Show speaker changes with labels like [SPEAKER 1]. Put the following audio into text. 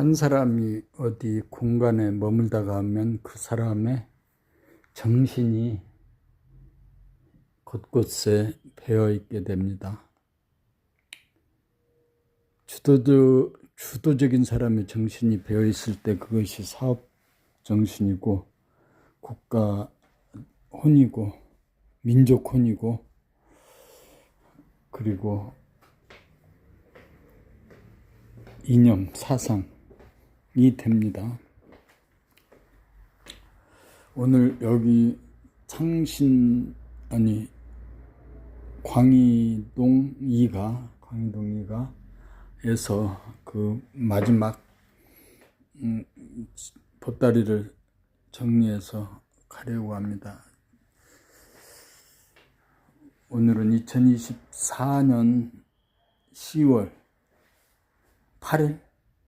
[SPEAKER 1] 한 사람이 어디 공간에 머물다가 하면 그 사람의 정신이 곳곳에 배어 있게 됩니다. 주도적, 주도적인 사람의 정신이 배어 있을 때 그것이 사업 정신이고 국가 혼이고 민족 혼이고 그리고 이념, 사상 이 됩니다. 오늘 여기 창신, 아니, 광희동 2가, 광희동 2가, 에서 그 마지막, 음, 보따리를 정리해서 가려고 합니다. 오늘은 2024년 10월 8일